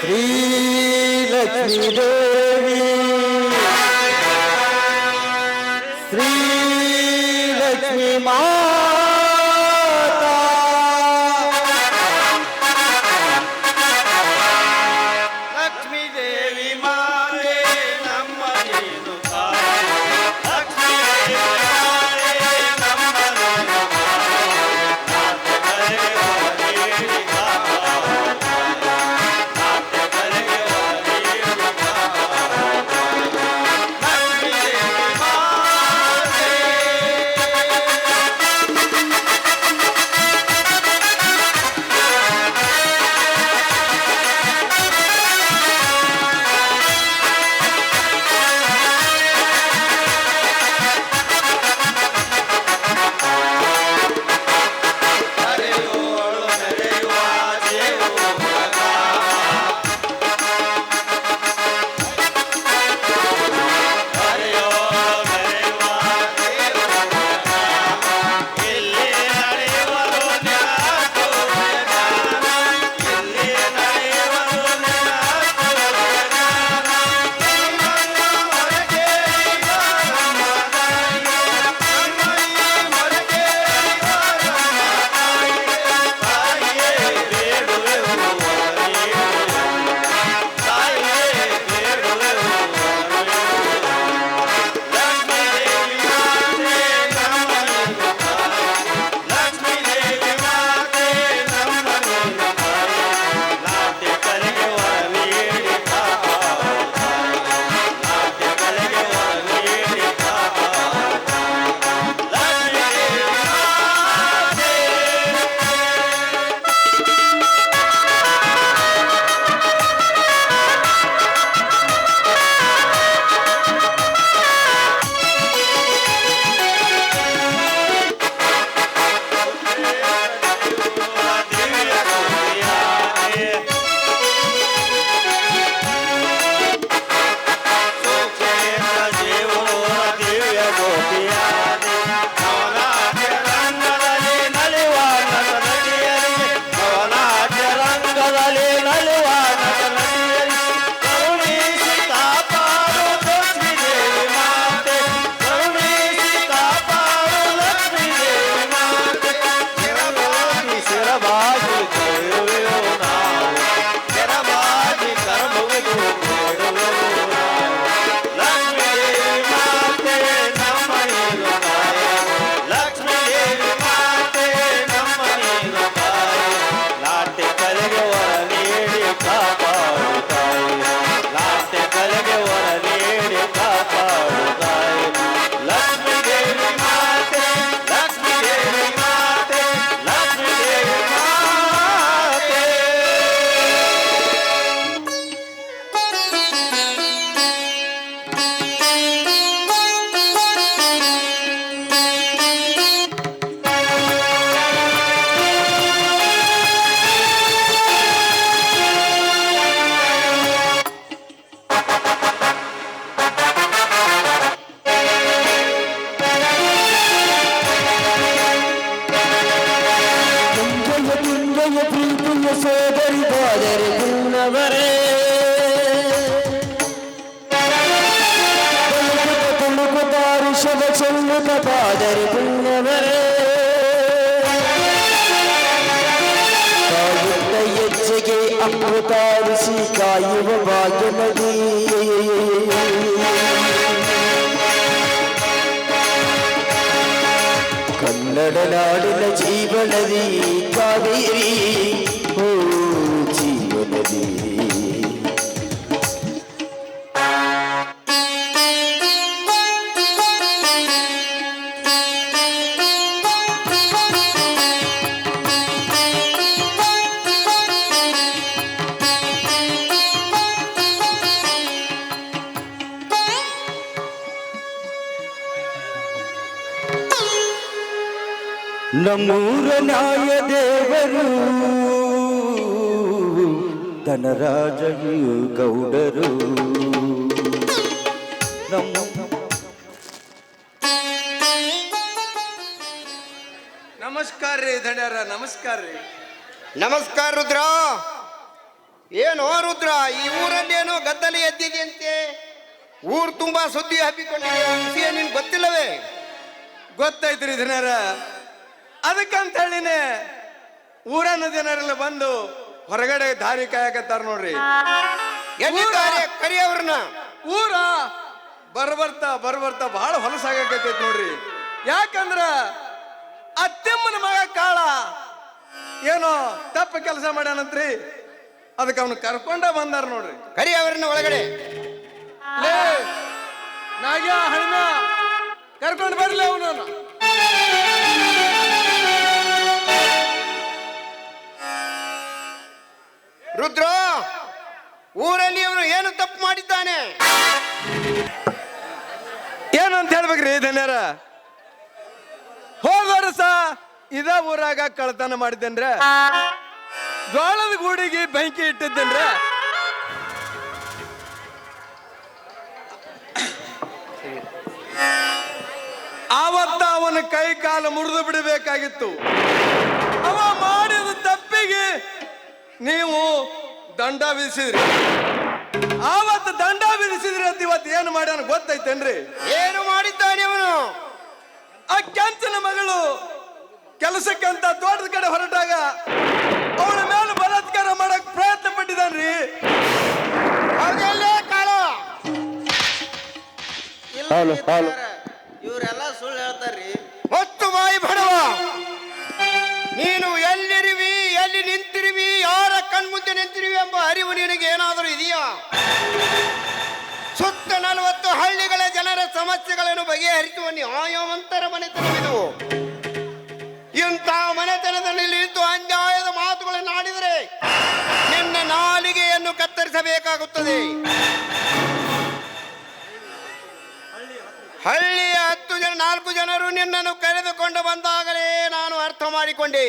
Shri Lakshmi Devi Shri Lakshmi Ma ಕಾಡಿನ ಜೀವನದಿ ಕಾವೇರಿ ಹೋ ಜೀವನದಿ ಮೂರ ನಾಯ ದೇವರು. ಧನರಾಜಯು ಗೌಡರು. ನಮಸ್ಕಾರ ರೀ ಧಣ್ಯರ ನಮಸ್ಕಾರ ರೀ. ನಮಸ್ಕಾರ ರುದ್ರ. ಏನೋ ರುದ್ರ ಈ ಊರಲ್ಲಿ ಏನೋ ಎದ್ದಿದೆ ಅಂತೆ ಊರು ತುಂಬಾ ಸುದ್ದಿ ಹಬ್ಬಿಕೊಂಡಿದೆ. ನಿನ್ ಗೊತ್ತಿಲ್ಲವೇ? ಗೊತ್ತಾಯ್ತು ರೀ ಧನ್ಯರ. ಅದಕ್ಕಂತ ಹೇಳಿನೇ ಊರನ್ನ ಜನರೆಲ್ಲ ಬಂದು ಹೊರಗಡೆ ದಾರಿ ಕಾಯಕತ್ತಾರ ನೋಡ್ರಿ. ಎಲ್ಲಿದ್ದಾರೆ ಕರಿಯವ್ರನ್ನ? ಊರ? ಬರ್ಬರ್ತಾ ಬರ್ಬರ್ತಾ ಬಹಳ ಹೊಲಸಾಗತೈತಿ ನೋಡ್ರಿ. ಯಾಕಂದ್ರ ಅತ್ತೆಮ್ಮನ ಮಗ ಕಾಳ ಏನೋ ತಪ್ಪ ಕೆಲಸ ಮಾಡ್ಯಾನಂತ್ರಿ. ಅದಕ್ಕೆ ಅವನು ಕರ್ಕೊಂಡ ಬಂದಾರ ನೋಡ್ರಿ. ಕರಿಯವ್ರನ್ನ ಒಳಗಡೆ. ಲೇ ನಾಗ್ಯ ಹಣ್ಣ ಕರ್ಕೊಂಡು ಬರ್ಲಿ ಅವನು ರುದ್ರ ಊರಲ್ಲಿ ಅವನು ಏನು ತಪ್ಪು ಮಾಡಿದ್ದಾನೆ? ಏನು ಅಂತ ಹೇಳ್ಬೇಕ್ರಿ ಧನ್ಯರ? ಹೋದ ಸ ಇದ ಊರಾಗ ಕಳ್ತನ ಮಾಡಿದ್ದೇನ್ರ? ಜೋಳದ ಗೂಡಿಗೆ ಬೆಂಕಿ ಇಟ್ಟಿದ್ದೇನ್ರ? ಆವತ್ತ ಅವನ ಕೈ ಕಾಲು ಮುರಿದು ಬಿಡಬೇಕಾಗಿತ್ತು. ಅವ ಮಾಡಿದ ತಪ್ಪಿಗೆ ನೀವು ದಂಡ ವಿಧಿಸಿದ್ರಿ. ಆವತ್ತು ದಂಡ ವಿಧಿಸಿದ್ರಿ ಅಂತ ಇವತ್ತು ಏನು ಮಾಡ್ಯಾನ ಗೊತ್ತೈತೇನ್ರಿ? ಏನು ಮಾಡಿದ್ದಾನೆ ಅವನು? ಆ ಕೆಂಚನ ಮಗಳು ಕೆಲಸಕ್ಕಂತ ತೋಟದ ಕಡೆ ಹೊರಟಾಗ ಅವಳ ಮೇಲೆ ಬಲಾತ್ಕಾರ ಮಾಡಕ್ ಪ್ರಯತ್ನ ಪಟ್ಟಿದ್ದಾನ್ರಿ. ಕಾಳು? ಸಮಸ್ಯೆಗಳನ್ನು ಬಗೆಹರಿಸುವ ನ್ಯಾಯವಂತರ ಮನೆತನವಿದು. ಇಂಥ ಮನೆತನದಲ್ಲಿ ನಿಂತು ಅನ್ಯಾಯದ ಮಾತುಗಳನ್ನು ಆಡಿದರೆ ನಿನ್ನ ನಾಲಿಗೆಯನ್ನು ಕತ್ತರಿಸಬೇಕಾಗುತ್ತದೆ. ಹಳ್ಳಿಯ ಹತ್ತು ಜನ, ನಾಲ್ಕು ಜನರು ನಿನ್ನನ್ನು ಕರೆದುಕೊಂಡು ಬಂದಾಗಲೇ ನಾನು ಅರ್ಥ ಮಾಡಿಕೊಂಡೆ.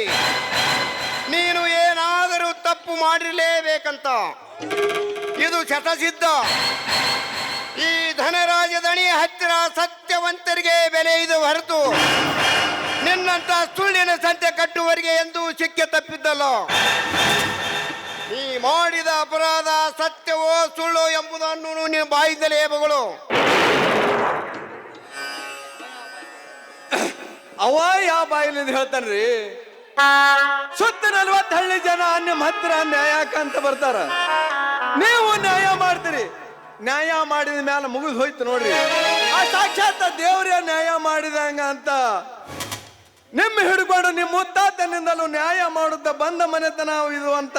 ನೀನು ಏನಾದರೂ ತಪ್ಪು ಮಾಡಿರಲೇಬೇಕಂತ. ಇದು ಶತಸಿದ್ಧ. ಈ ಧನರಾಜ ದಣಿ ಹತ್ತಿರ ಸತ್ಯವಂತರಿಗೆ ಬೆಲೆ ಇದು ಹೊರತು. ನಿನ್ನಂತ ಸುಳ್ಳಿನ ಸಂತೆ ಕಟ್ಟುವರಿಗೆ ಎಂದು ಸಿಕ್ಕೆ ತಪ್ಪಿದ್ದಲ್ಲ? ನೀ ಮಾಡಿದ ಅಪರಾಧ ಸತ್ಯವೋ ಸುಳ್ಳು ಎಂಬುದನ್ನು ನೀನು ಬಾಯಿದ್ದಲೇ ಮಗಳು ಅವ ಯಾವ ಬಾಯಿಲಿಂದ ಹೇಳ್ತಾನ್ರಿ ಸುತ್ತ ನಲ್ವತ್ತು ಹಳ್ಳಿ ಜನ ನಿಮ್ಮ ಹತ್ರ ನ್ಯಾಯಕ್ಕಂತ ಬರ್ತಾರ. ನೀವು ನ್ಯಾಯ ಮಾಡ್ತೀರಿ. ನ್ಯಾಯ ಮಾಡಿದ ಮೇಲೆ ಮುಗಿದು ಹೋಯ್ತು ನೋಡ್ರಿ. ಆ ಸಾಕ್ಷಾತ್ ದೇವ್ರೇ ನ್ಯಾಯ ಮಾಡಿದಂಗ ಅಂತ. ನಿಮ್ಮ ಹಿಡ್ಕೊಂಡು ನಿಮ್ಮ ಮುತ್ತಾತನಿಂದಲೂ ನ್ಯಾಯ ಮಾಡುತ್ತ ಬಂದ ಮನೆತನ ಇದು ಅಂತ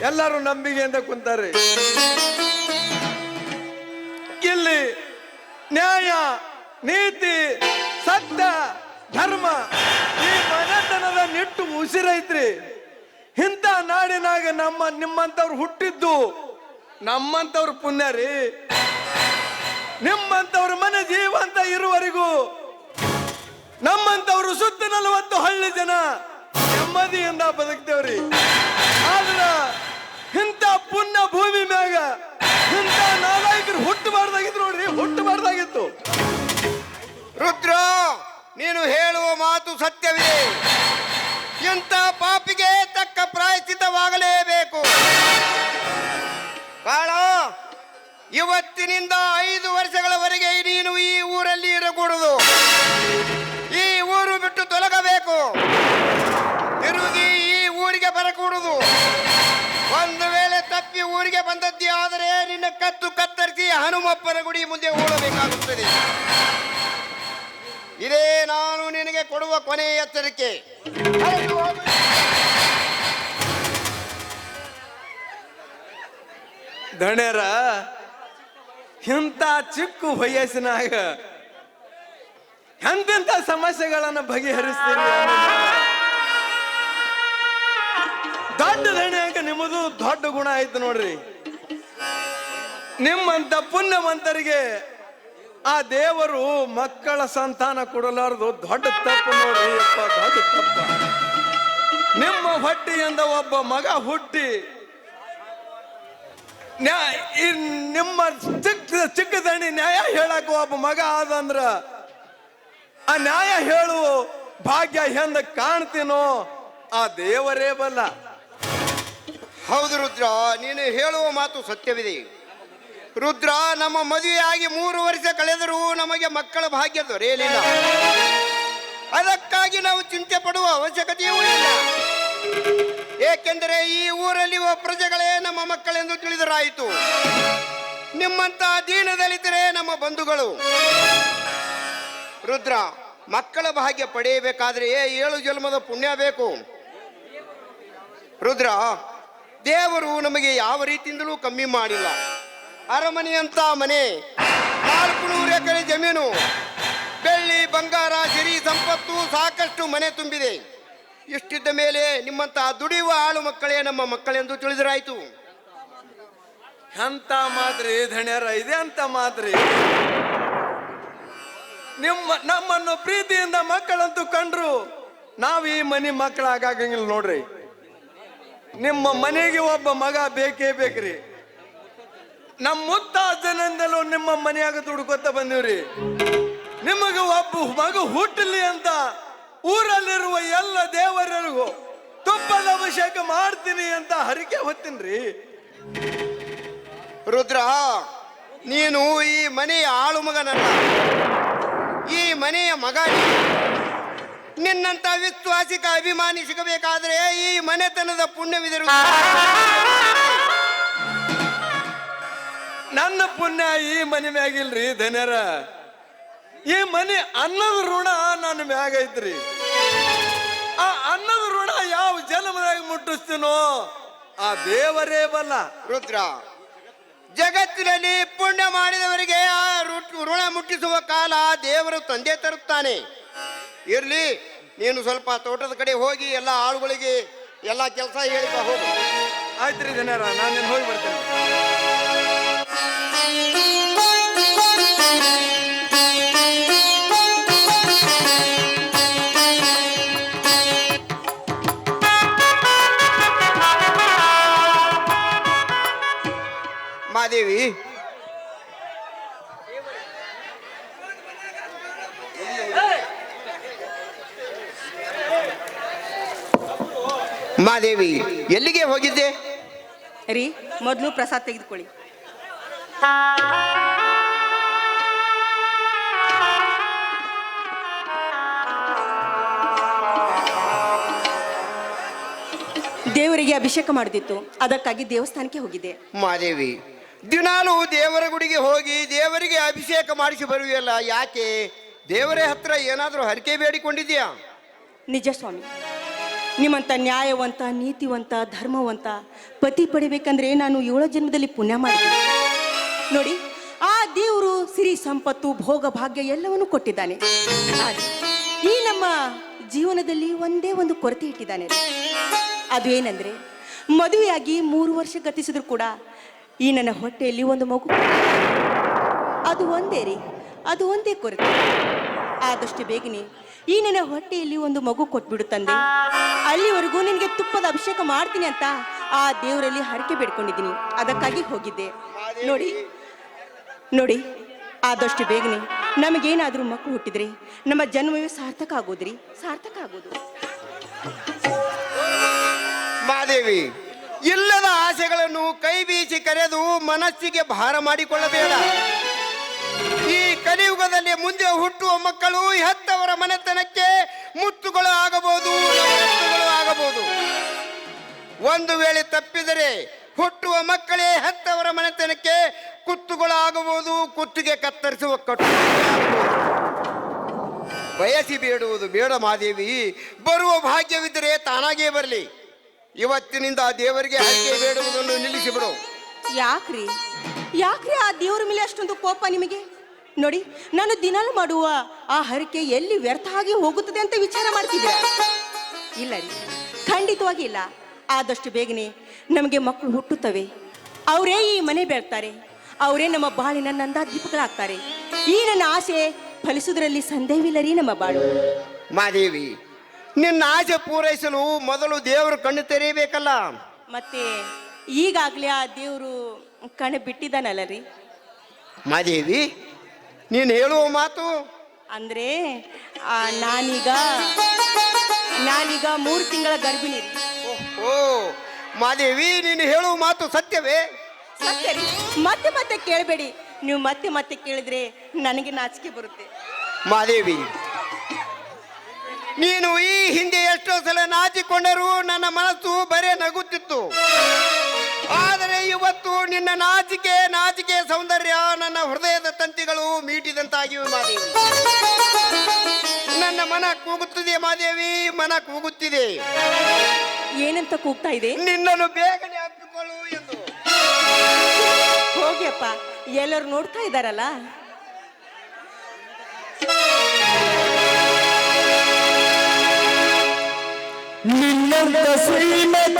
ಎಲ್ಲರೂ ನಂಬಿಕೆಯಿಂದ ಕುಂತಾರೆ. ಇಲ್ಲಿ ನ್ಯಾಯ, ನೀತಿ, ಸತ್ಯ, ಧರ್ಮ ಈ ಮನೆತನದ ನಿಟ್ಟು ಉಸಿರೈತ್ರಿ. ಇಂಥ ನಾಡಿನಾಗ ನಮ್ಮ ನಿಮ್ಮಂತವ್ರು ಹುಟ್ಟಿದ್ದು ನಮ್ಮಂತವ್ರ ಪುಣ್ಯ ರೀ. ನಿಮ್ಮಂತವ್ರ ಮನೆ ಜೀವಂತ ಇರುವರೆಗೂ ನಮ್ಮಂತವ್ರು ಸುತ್ತ ನಲವತ್ತು ಹಳ್ಳಿ ಜನ ನೆಮ್ಮದಿಯಿಂದ ಬದುಕ್ತೇವ್ರಿ. ಆದ್ರ ಇಂಥ ಪುಣ್ಯ ಭೂಮಿ ಮ್ಯಾಗ ಇಂಥ ನಾಲಾಯಕರು ಹುಟ್ಟಬಾರ್ದಾಗಿತ್ತು ನೋಡ್ರಿ, ಹುಟ್ಟಬಾರ್ದಾಗಿತ್ತು. ರುದ್ರ, ನೀನು ಹೇಳುವ ಮಾತು ಸತ್ಯವೇ ಇಂಥ ಪಾಪಿಗೆ ತಕ್ಕ ಪ್ರಾಯಶ್ಚಿತವಾಗಲೇಬೇಕು ಕಾಳ, ಇವತ್ತಿನಿಂದ ಐದು ವರ್ಷಗಳವರೆಗೆ ನೀನು ಈ ಊರಲ್ಲಿ ಇರಕೂಡುದು. ಈ ಊರು ಬಿಟ್ಟು ತೊಲಗಬೇಕು. ತಿರುಗಿ ಈ ಊರಿಗೆ ಬರಕೂಡುದು. ಒಂದು ವೇಳೆ ತಪ್ಪಿ ಊರಿಗೆ ಬಂದದ್ದೇ ಆದರೆ ನಿನ್ನ ಕತ್ತು ಕತ್ತರಿಸಿ ಹನುಮಪ್ಪನ ಗುಡಿ ಮುಂದೆ ಓಡಬೇಕಾಗುತ್ತದೆ. ಇದೇ ನಾನು ನಿನಗೆ ಕೊಡುವ ಕೊನೆಯ ಎಚ್ಚರಿಕೆ. ದಣ್ಯರ ಇಂಥ ಚಿಕ್ಕ ವಯಸ್ಸಿನಾಗ ಎಂತೆಂಥ ಸಮಸ್ಯೆಗಳನ್ನು ಬಗೆಹರಿಸ್ತೀರಿ ದೊಡ್ಡ ದಣಿಯಾಗ ನಿಮ್ಮದು ದೊಡ್ಡ ಗುಣ ಆಯ್ತು ನೋಡ್ರಿ. ನಿಮ್ಮಂತ ಪುಣ್ಯವಂತರಿಗೆ ಆ ದೇವರು ಮಕ್ಕಳ ಸಂತಾನ ಕೊಡಲಾರದು ದೊಡ್ಡ ತಪ್ಪು ನೋಡ್ರಿ ದೊಡ್ಡ ತಪ್ಪ. ನಿಮ್ಮ ಹೊಟ್ಟಿಯಿಂದ ಒಬ್ಬ ಮಗ ಹುಟ್ಟಿ ನಿಮ್ಮ ಚಿಕ್ಕ ಚಿಕ್ಕ ದಣಿ ನ್ಯಾಯ ಹೇಳಕ್ ಒಬ್ಬ ಮಗ ಆದಂದ್ರ ಆ ನ್ಯಾಯ ಹೇಳು, ಭಾಗ್ಯ ಹೆಂದ ಕಾಣ್ತೀನೋ ಆ ದೇವರೇ ಬಲ್ಲ. ಹೌದು ರುದ್ರ, ನೀನು ಹೇಳುವ ಮಾತು ಸತ್ಯವಿದೆ. ರುದ್ರ, ನಮ್ಮ ಮದುವೆಯಾಗಿ ಮೂರು ವರ್ಷ ಕಳೆದರೂ ನಮಗೆ ಮಕ್ಕಳ ಭಾಗ್ಯ ದೊರೆಯಲಿಲ್ಲ. ಅದಕ್ಕಾಗಿ ನಾವು ಚಿಂತೆ ಪಡುವ ಅವಶ್ಯಕತೆಯೂ ಇಲ್ಲ. ಏಕೆಂದರೆ ಈ ಊರಲ್ಲಿರುವ ಪ್ರಜೆಗಳೇ ನಮ್ಮ ಮಕ್ಕಳೆಂದು ತಿಳಿದರಾಯಿತು. ನಿಮ್ಮಂತ ದೀನದಲ್ಲಿದ್ದರೆ ನಮ್ಮ ಬಂಧುಗಳು. ರುದ್ರ, ಮಕ್ಕಳ ಭಾಗ್ಯ ಪಡೆಯಬೇಕಾದ್ರೆ ಏಳು ಜನ್ಮದ ಪುಣ್ಯ ಬೇಕು. ರುದ್ರ, ದೇವರು ನಮಗೆ ಯಾವ ರೀತಿಯಿಂದಲೂ ಕಮ್ಮಿ ಮಾಡಿಲ್ಲ. ಅರಮನೆಯಂತ ಮನೆ, ನಾಲ್ಕು ನೂರು ಎಕರೆ ಜಮೀನು, ಬೆಳ್ಳಿ, ಬಂಗಾರ, ಸಿರಿ, ಸಂಪತ್ತು ಸಾಕಷ್ಟು ಮನೆ ತುಂಬಿದೆ. ಇಷ್ಟಿದ್ದ ಮೇಲೆ ನಿಮ್ಮಂತಹ ದುಡಿಯುವ ಆಳು ಮಕ್ಕಳೇ ನಮ್ಮ ಮಕ್ಕಳೆಂದು ತಿಳಿದರಾಯಿತು. ಅಂತ ಮಾದ್ರಿ ಧಣ್ಯರ ಇದೆ ಅಂತ ಮಾದ್ರಿ ನಿಮ್ಮ, ನಮ್ಮನ್ನು ಪ್ರೀತಿಯಿಂದ ಮಕ್ಕಳಂತೂ ಕಂಡ್ರು, ನಾವು ಈ ಮನೆ ಮಕ್ಕಳಾಗಂಗಿಲ್ಲ ನೋಡ್ರಿ. ನಿಮ್ಮ ಮನೆಗೆ ಒಬ್ಬ ಮಗ ಬೇಕೇ ಬೇಕ್ರಿ. ನಮ್ಮ ಮುತ್ತಾಜನಿಂದಲೂ ನಿಮ್ಮ ಮನೆಯಾಗ ದುಡ್ಕೊತ ಬಂದಿವ್ರಿ. ನಿಮಗೆ ಒಬ್ಬ ಮಗ ಹುಟ್ಟಲಿ ಅಂತ ಊರಲ್ಲಿರುವ ಎಲ್ಲ ದೇವರಿಗೂ ತುಪ್ಪದ ಅಭಿಷೇಕ ಮಾಡ್ತೀನಿ ಅಂತ ಹರಿಕೆ ಹೊತ್ತೀನ್ರಿ. ರುದ್ರ ನೀನು ಈ ಮನೆಯ ಆಳು ಮಗನಲ್ಲ. ಈ ಮನೆಯ ಮಗ ನೀನು. ನಿನ್ನಂತ ವಿಶ್ವಾಸಿಕ ಅಭಿಮಾನಿ ಸಿಗಬೇಕಾದ್ರೆ ಈ ಮನೆತನದ ಪುಣ್ಯವಿದರು. ನನ್ನ ಪುಣ್ಯ ಈ ಮನೆ ಮ್ಯಾಗಿಲ್ರಿ ಧನ್ಯರ. ಈ ಮನೆ ಅನ್ನದ ಋಣ ನನ್ನ ಮ್ಯಾಗ ಐತ್ರಿ ಆ ಅನ್ನದ ಋಣ ಯಾವ ಜನ್ಮದಾಗ ಮುಟ್ಟಿಸ್ತೀನೋ ಆ ದೇವರೇ ಬಲ್ಲ. ರುದ್ರ ಜಗತ್ತಿನಲ್ಲಿ ಪುಣ್ಯ ಮಾಡಿದವರಿಗೆ ಆ ರು- ಋಣ ಮುಟ್ಟಿಸುವ ಕಾಲ ದೇವರು ತಂದೆ ತರುತ್ತಾನೆ. ಇರ್ಲಿ ನೀನು ಸ್ವಲ್ಪ ತೋಟದ ಕಡೆ ಹೋಗಿ ಎಲ್ಲ ಆಳುಗಳಿಗೆ ಎಲ್ಲ ಕೆಲಸ ಹೇಳಿ ಬಾ, ಹೋಗು. ಆಯ್ತ್ರಿ ಜನರ ನಾನು ಹೋಗಿ ಬರ್ತೇನೆ. ಮಾದೇವಿ ಮಾದೇವಿ ಎಲ್ಲಿಗೆ ಹೋಗಿದ್ದೆ? ರೀ ಮೊದಲು ಪ್ರಸಾದ ತೆಗೆದುಕೊಳ್ಳಿ. ದೇವರಿಗೆ ಅಭಿಷೇಕ ಮಾಡಿದಿತ್ತು. ಅದಕ್ಕಾಗಿ ದೇವಸ್ಥಾನಕ್ಕೆ ಹೋಗಿದ್ದೆ. ಮಾದೇವಿ ದಿನಾಲು ದೇವರ ಗುಡಿಗೆ ಹೋಗಿ ದೇವರಿಗೆ ಅಭಿಷೇಕ ಮಾಡಿಸಿ ಬರುವೆಯಲ್ಲ, ಯಾಕೆ? ದೇವರ ಹತ್ರ ಏನಾದರೂ ಹರಕೆ ಬೇಡಿಕೊಂಡಿದ್ಯಾ ನಿಜ ಸ್ವಾಮಿ ನಿಮ್ಮಂಥ ನ್ಯಾಯವಂತ, ನೀತಿವಂತ, ಧರ್ಮವಂತ ಪತಿ ಪಡಿಬೇಕಂದ್ರೆ ನಾನು ಏಳು ಜನ್ಮದಲ್ಲಿ ಪುಣ್ಯ ಮಾಡಿದ್ದೀನಿ. ನೋಡಿ, ಆ ದೇವರು ಸಿರಿ ಸಂಪತ್ತು, ಭೋಗ ಭಾಗ್ಯ ಎಲ್ಲವನ್ನೂ ಕೊಟ್ಟಿದ್ದಾನೆ. ಈ ನಮ್ಮ ಜೀವನದಲ್ಲಿ ಒಂದೇ ಒಂದು ಕೊರತೆ ಇಟ್ಟಿದ್ದಾನೆ. ಅದು ಏನಂದ್ರೆ, ಮದುವೆಯಾಗಿ ಮೂರು ವರ್ಷ ಗತಿಸಿದ್ರು ಕೂಡ ಈ ನನ್ನ ಹೊಟ್ಟೆಯಲ್ಲಿ ಒಂದು ಮಗು. ಅದು ಒಂದೇ ರೀ, ಅದು ಒಂದೇ ಕೊರತೆ. ಆದಷ್ಟು ಬೇಗನೆ ಈ ನನ್ನ ಹೊಟ್ಟೆಯಲ್ಲಿ ಒಂದು ಮಗು ಕೊಟ್ಬಿಡು ತಂದೆ. ಅಲ್ಲಿವರೆಗೂ ನಿನಗೆ ತುಪ್ಪದ ಅಭಿಷೇಕ ಮಾಡ್ತೀನಿ ಅಂತ ಆ ದೇವರಲ್ಲಿ ಹರಕೆ ಬೇಡ್ಕೊಂಡಿದ್ದೀನಿ. ಅದಕ್ಕಾಗಿ ಹೋಗಿದ್ದೆ. ನೋಡಿ ನೋಡಿ, ಆದಷ್ಟು ಬೇಗನೆ ನಮಗೇನಾದರೂ ಮಕ್ಕಳು ಹುಟ್ಟಿದ್ರೆ, ನಮ್ಮ ಜನ್ಮವೇ ಸಾರ್ಥಕ ಆಗೋದ್ರಿ. ಸಾರ್ಥಕ ಆಗೋದು. ಮಾದೇವಿ ಇಲ್ಲದ ಆಸೆಗಳನ್ನು ಕೈ ಬೀಸಿ ಕರೆದು ಮನಸ್ಸಿಗೆ ಭಾರ ಮಾಡಿಕೊಳ್ಳಬೇಡ. ಈ ಕಲಿಯುಗದಲ್ಲಿ ಮುಂದೆ ಹುಟ್ಟುವ ಮಕ್ಕಳು ಹೆತ್ತವರ ಮನೆತನಕ್ಕೆ ಮುತ್ತುಗಳು ಆಗಬಹುದು ಆಗಬಹುದು. ಒಂದು ವೇಳೆ ತಪ್ಪಿದರೆ ಹುಟ್ಟುವ ಮಕ್ಕಳೇ ಹೆತ್ತವರ ಮನೆತನಕ್ಕೆ ಕುತ್ತುಗಳು ಆಗಬಹುದು ಕುತ್ತಿಗೆ ಕತ್ತರಿಸುವ ಕಟ್ಟು ಬಯಸಿ ಬೇಡುವುದು ಬೇಡ ಮಾದೇವಿ ಬರುವ ಭಾಗ್ಯವಿದ್ದರೆ ತಾನಾಗೇ ಬರಲಿ. ಇವತ್ತಿನಿಂದ ಆ ದೇವರಿಗೆ ಹರಕೆ ಬೇಡುವುದನ್ನು ನಿಲ್ಲಿಸಿಬಿಡು. ಯಾಕ್ರಿ? ಯಾಕ್ರಿ ಆ ದೇವರ ಮೇಲೆ ಅಷ್ಟೊಂದು ಕೋಪ ನಿಮಗೆ? ನೋಡಿ ನಾನು ದಿನಾಲು ಮಾಡುವ ಆ ಹರಕೆ ಎಲ್ಲಿ ವ್ಯರ್ಥ ಆಗಿ ಹೋಗುತ್ತದೆ ಅಂತ ವಿಚಾರ ಮಾಡ್ತಿದ್ದೆ ಇಲ್ಲ ರೀ ಖಂಡಿತವಾಗಿ ಇಲ್ಲ. ಆದಷ್ಟು ಬೇಗನೆ ನಮಗೆ ಮಕ್ಕಳು ಹುಟ್ಟುತ್ತವೆ. ಅವರೇ ಈ ಮನೆ ಬೆಳ್ತಾರೆ ಅವರೇ ನಮ್ಮ ಬಾಳಿನ ನಂದ ದೀಪಗಳಾಗ್ತಾರೆ ಈ ನನ್ನ ಆಸೆ ಫಲಿಸುವುದರಲ್ಲಿ ಸಂದೇಹವಿಲ್ಲ ರೀ ನಮ್ಮ ಬಾಳು. ಮಾದೇವಿ ನಿನ್ನ ಆಸೆ ಪೂರೈಸಲು ಮೊದಲು ದೇವರು ಕಣ್ಣು ತೆರೆಯಬೇಕಲ್ಲ? ಮತ್ತೆ ಈಗಾಗಲೇ ಆ ದೇವರು ಕಣೆ ಬಿಟ್ಟಿದ್ದಾನಲ್ಲ ರೀ ಮಾದೇವಿ ನೀನು ಹೇಳುವ ಮಾತು? ಅಂದ್ರೆ ಆ, ನಾನೀಗ ನಾನೀಗ ಮೂರು ತಿಂಗಳ ಗರ್ಭಿಣಿ ರೀ. ಓ ಮಾದೇವಿ ನೀನು ಹೇಳುವ ಮಾತು ಸತ್ಯವೇ? ಸತ್ಯ ರೀ. ಮತ್ತೆ ಮತ್ತೆ ಕೇಳಬೇಡಿ. ನೀವು ಮತ್ತೆ ಮತ್ತೆ ಕೇಳಿದ್ರೆ ನನಗೆ ನಾಚಿಕೆ ಬರುತ್ತೆ. ಮಾದೇವಿ ನೀನು ಈ ಹಿಂದೆ ಎಷ್ಟೋ ಸಲ ನಾಚಿಕೊಂಡರೂ ನನ್ನ ಮನಸ್ಸು ಬರೇ ನಗುತ್ತಿತ್ತು. ಆದರೆ ಇವತ್ತು ನಿನ್ನ ನಾಚಿಕೆ ನಾಚಿಕೆ ಸೌಂದರ್ಯ ನನ್ನ ಹೃದಯದ ತಂತಿಗಳು ಮೀಟಿದಂತಾಗಿವೆ ಮಾದೇವಿ. ನನ್ನ ಮನ ಕೂಗುತ್ತಿದೆ ಮಾದೇವಿ ಮನ ಕೂಗುತ್ತಿದೆ. ಏನಂತ ಕೂಗ್ತಾ ಇದೆ? ನಿನ್ನನ್ನು ಬೇಗನೆ ಅಪ್ಪಿಕೊಳ್ಳು ಎಂದು. ಹೋಗ್ಯಪ್ಪ ಎಲ್ಲರೂ ನೋಡ್ತಾ ಇದ್ದಾರಲ್ಲ? ನಿನ್ನಂತ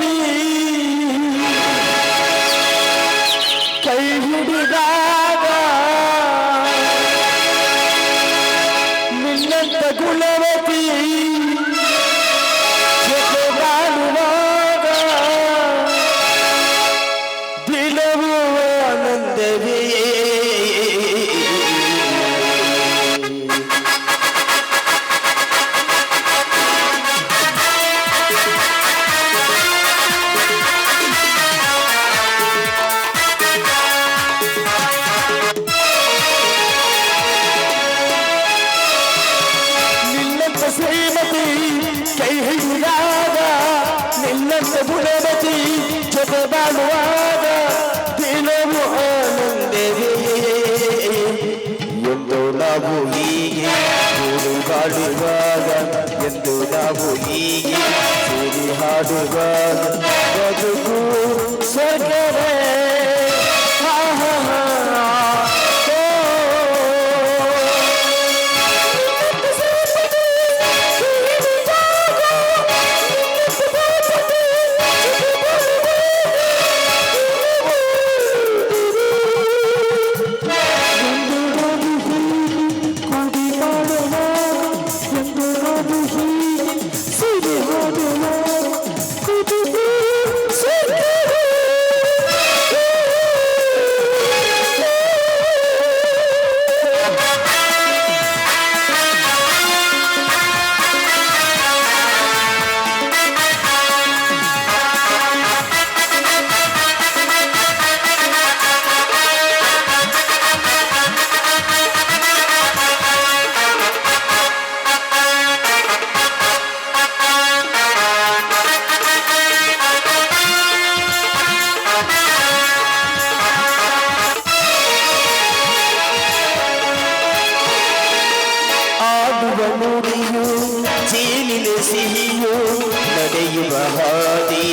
भवति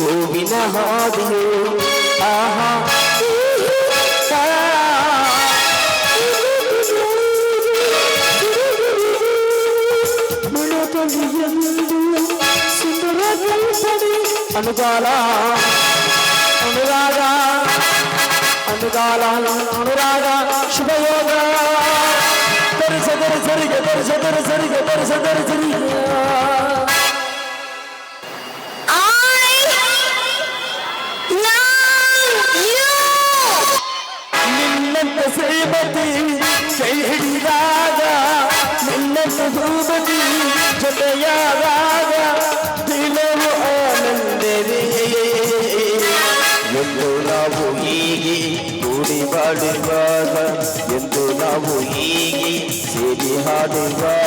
कोविनः आहा अनुजाला अनुरागा अनुजाला अनुरागा शुभयोगा दर्श दर्श दर्श दर्श दर्श दर्श दर्श ಶ್ರೀಮತಿ ಕೈ ಹಿಡಿದಾಗ ನಿನ್ನ ಧೂಮತಿ ಜೊತೆಯಾದಾಗ, ದಿನವು ಆನಂದರಿಯೇ ಎಂದು ನಾವು ಹೀಗೆ ಕೂಡಿ ಬಾಳುವಾಗ ಎಂದು ನಾವು ಹೀಗೆ ಸೇರಿ ಹಾಡುವಾಗ